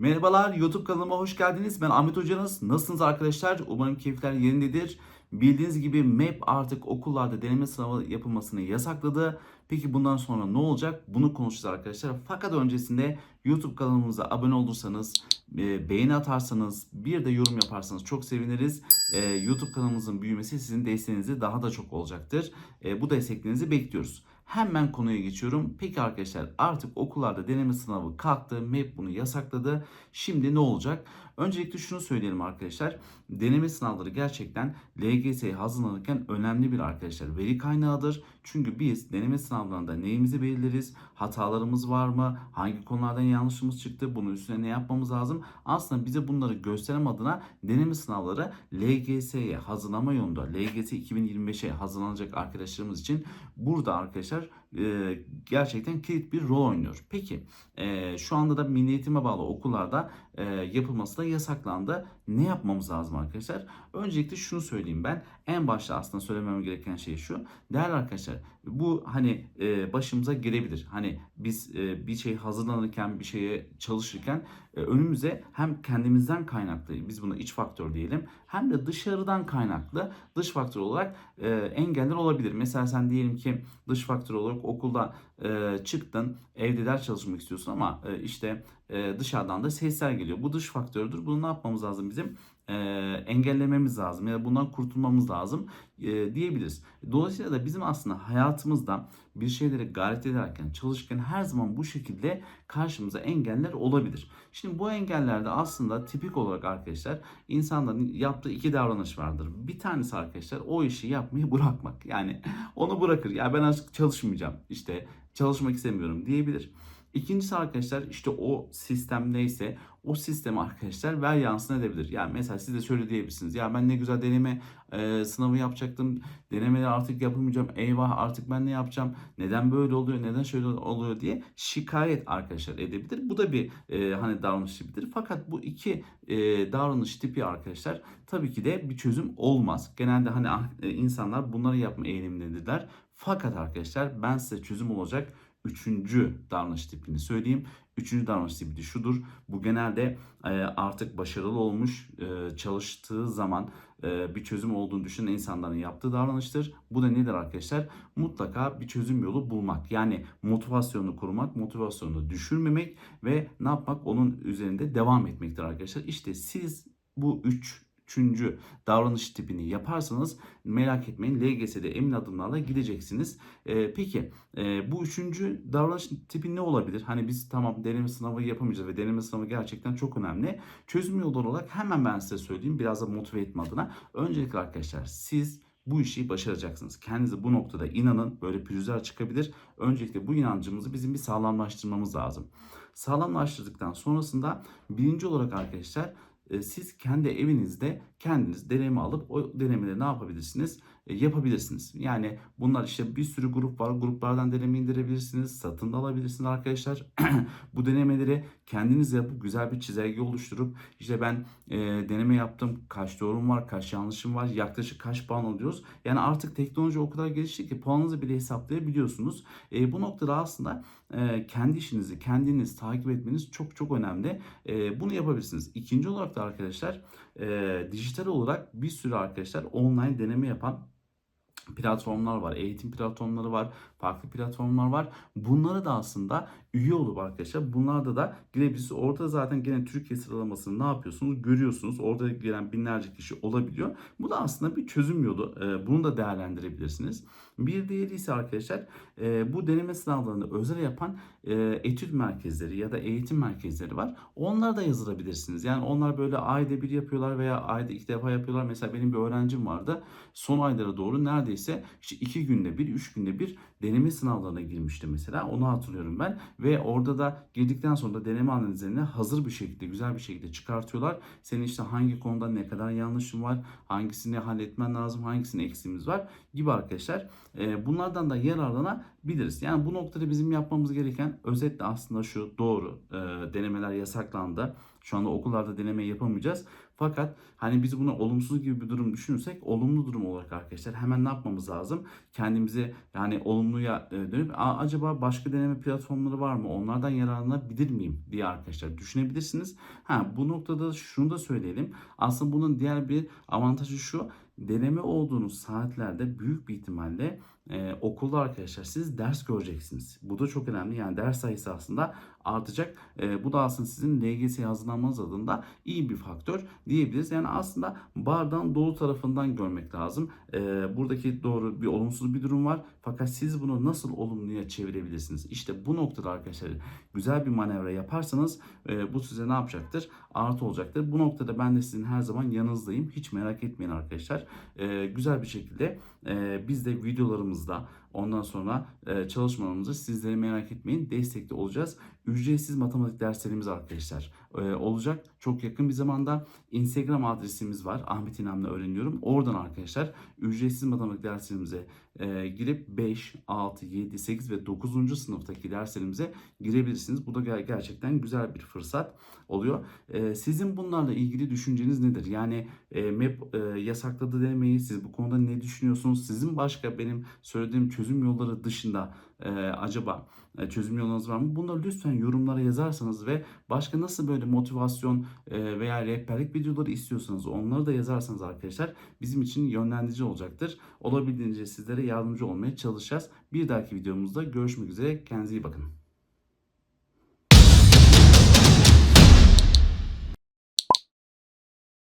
Merhabalar YouTube kanalıma hoş geldiniz. Ben Ahmet Hocanız. Nasılsınız arkadaşlar? Umarım keyifler yerindedir. Bildiğiniz gibi MEP artık okullarda deneme sınavı yapılmasını yasakladı. Peki bundan sonra ne olacak? Bunu konuşacağız arkadaşlar. Fakat öncesinde YouTube kanalımıza abone olursanız, e, beğeni atarsanız, bir de yorum yaparsanız çok seviniriz. E, YouTube kanalımızın büyümesi sizin desteğinizle daha da çok olacaktır. E, Bu desteklerinizi bekliyoruz. Hemen konuya geçiyorum. Peki arkadaşlar artık okullarda deneme sınavı kalktı. MEP bunu yasakladı. Şimdi ne olacak? Öncelikle şunu söyleyelim arkadaşlar. Deneme sınavları gerçekten LGS'ye hazırlanırken önemli bir arkadaşlar veri kaynağıdır. Çünkü biz deneme sınavlarında neyimizi belirleriz? Hatalarımız var mı? Hangi konulardan yanlışımız çıktı? Bunun üstüne ne yapmamız lazım? Aslında bize bunları gösterem adına deneme sınavları LGS'ye hazırlama yolunda LGS 2025'e hazırlanacak arkadaşlarımız için burada arkadaşlar e, gerçekten kilit bir rol oynuyor. Peki e, şu anda da Milli Eğitim'e bağlı okullarda e, yapılması da yasaklandı. Ne yapmamız lazım arkadaşlar? Öncelikle şunu söyleyeyim ben. En başta aslında söylemem gereken şey şu. Değerli arkadaşlar bu hani e, başımıza gelebilir. Hani biz e, bir şey hazırlanırken bir şeye çalışırken e, önümüze hem kendimizden kaynaklı biz buna iç faktör diyelim hem de dışarıdan kaynaklı dış faktör olarak e, engeller olabilir. Mesela sen diyelim ki dış faktör olarak okulda e, çıktın evde ders çalışmak istiyorsun ama e, işte e, dışarıdan da sesler geliyor. Bu dış faktördür. Bunu ne yapmamız lazım bizim? E, engellememiz lazım ya da bundan kurtulmamız lazım e, diyebiliriz. Dolayısıyla da bizim aslında hayatımızda bir şeylere gayret ederken, çalışırken her zaman bu şekilde karşımıza engeller olabilir. Şimdi bu engellerde aslında tipik olarak arkadaşlar insanların yaptığı iki davranış vardır. Bir tanesi arkadaşlar o işi yapmayı bırakmak. Yani onu bırakır. Ya ben artık çalışmayacağım. İşte çalışmak istemiyorum diyebilir. İkincisi arkadaşlar işte o sistem neyse o sistemi arkadaşlar ver yansın edebilir. Yani mesela siz de şöyle diyebilirsiniz. Ya ben ne güzel deneme e, sınavı yapacaktım. Denemeleri artık yapamayacağım. Eyvah artık ben ne yapacağım? Neden böyle oluyor? Neden şöyle oluyor diye şikayet arkadaşlar edebilir. Bu da bir e, hani davranış tipidir. Fakat bu iki e, davranış tipi arkadaşlar tabii ki de bir çözüm olmaz. Genelde hani e, insanlar bunları yapma eğilimindedirler. Fakat arkadaşlar ben size çözüm olacak üçüncü davranış tipini söyleyeyim. Üçüncü davranış tipi de şudur. Bu genelde e, artık başarılı olmuş e, çalıştığı zaman e, bir çözüm olduğunu düşünen insanların yaptığı davranıştır. Bu da nedir arkadaşlar? Mutlaka bir çözüm yolu bulmak. Yani motivasyonu korumak, motivasyonu düşürmemek ve ne yapmak? Onun üzerinde devam etmektir arkadaşlar. İşte siz bu üç üçüncü davranış tipini yaparsanız merak etmeyin LGS'de emin adımlarla gideceksiniz. Ee, peki e, bu üçüncü davranış tipi ne olabilir? Hani biz tamam deneme sınavı yapamayacağız ve deneme sınavı gerçekten çok önemli. Çözüm yolu olarak hemen ben size söyleyeyim biraz da motive etme adına. Öncelikle arkadaşlar siz bu işi başaracaksınız. Kendinize bu noktada inanın böyle pürüzler çıkabilir. Öncelikle bu inancımızı bizim bir sağlamlaştırmamız lazım. Sağlamlaştırdıktan sonrasında birinci olarak arkadaşlar e, siz kendi evinizde kendiniz deneme alıp o denemeleri ne yapabilirsiniz? E, yapabilirsiniz. Yani bunlar işte bir sürü grup var. Gruplardan deneme indirebilirsiniz. Satın da alabilirsiniz arkadaşlar. Bu denemeleri kendiniz yapıp güzel bir çizelge oluşturup işte ben e, deneme yaptım. Kaç doğrum var, kaç yanlışım var, yaklaşık kaç puan alıyoruz. Yani artık teknoloji o kadar gelişti ki puanınızı bile hesaplayabiliyorsunuz. E, bu noktada aslında e, kendi işinizi kendiniz takip etmeniz çok çok önemli. E, bunu yapabilirsiniz. İkinci olarak da arkadaşlar e, dijital olarak bir sürü arkadaşlar online deneme yapan platformlar var. Eğitim platformları var. Farklı platformlar var. Bunları da aslında üye olup arkadaşlar bunlarda da girebilirsiniz. Orada zaten gene Türkiye sıralamasını ne yapıyorsunuz görüyorsunuz. Orada gelen binlerce kişi olabiliyor. Bu da aslında bir çözüm yolu. Ee, bunu da değerlendirebilirsiniz. Bir diğeri ise arkadaşlar e, bu deneme sınavlarını özel yapan e, etüt merkezleri ya da eğitim merkezleri var. Onlara da yazılabilirsiniz. Yani onlar böyle ayda bir yapıyorlar veya ayda iki defa yapıyorlar. Mesela benim bir öğrencim vardı. Son aylara doğru neredeyse işte iki günde bir, üç günde bir deneme sınavlarına girmişti mesela. Onu hatırlıyorum ben. Ve orada da girdikten sonra da deneme analizlerini hazır bir şekilde, güzel bir şekilde çıkartıyorlar. Senin işte hangi konuda ne kadar yanlışın var, hangisini halletmen lazım, hangisine eksiğimiz var gibi arkadaşlar. Bunlardan da yararlana biliriz. Yani bu noktada bizim yapmamız gereken özetle aslında şu doğru. E, denemeler yasaklandı. Şu anda okullarda deneme yapamayacağız. Fakat hani biz bunu olumsuz gibi bir durum düşünürsek olumlu durum olarak arkadaşlar hemen ne yapmamız lazım? Kendimizi yani olumluya e, dönüp "Aa, acaba başka deneme platformları var mı? Onlardan yararlanabilir miyim diye arkadaşlar düşünebilirsiniz. Ha bu noktada şunu da söyleyelim. Aslında bunun diğer bir avantajı şu. Deneme olduğunuz saatlerde büyük bir ihtimalle e, okulda arkadaşlar siz ders göreceksiniz. Bu da çok önemli. Yani ders sayısı aslında artacak. E, bu da aslında sizin LGS'ye hazırlanmanız adında iyi bir faktör diyebiliriz. Yani aslında bardağın dolu tarafından görmek lazım. E, buradaki doğru bir olumsuz bir durum var. Fakat siz bunu nasıl olumluya çevirebilirsiniz? İşte bu noktada arkadaşlar güzel bir manevra yaparsanız e, bu size ne yapacaktır? Artı olacaktır. Bu noktada ben de sizin her zaman yanınızdayım. Hiç merak etmeyin arkadaşlar. E, güzel bir şekilde e, biz de videolarımızda ondan sonra e, çalışmalarımızı sizleri merak etmeyin destekli olacağız. Ücretsiz matematik derslerimiz arkadaşlar e, olacak. Çok yakın bir zamanda Instagram adresimiz var. Ahmet İnan'la öğreniyorum. Oradan arkadaşlar ücretsiz matematik derslerimize e, girip 5, 6, 7, 8 ve 9. sınıftaki derslerimize girebilirsiniz. Bu da ger- gerçekten güzel bir fırsat oluyor. E, sizin bunlarla ilgili düşünceniz nedir? Yani e, MEP e, yasakladı demeyi siz bu konuda ne düşünüyorsunuz? Sizin başka benim söylediğim çözüm yolları dışında e, acaba e, çözüm yolunuz var mı? Bunları lütfen yorumlara yazarsanız ve başka nasıl böyle motivasyon e, veya rehberlik videoları istiyorsanız onları da yazarsanız arkadaşlar bizim için yönlendirici olacaktır. Olabildiğince sizlere yardımcı olmaya çalışacağız. Bir dahaki videomuzda görüşmek üzere. Kendinize iyi bakın.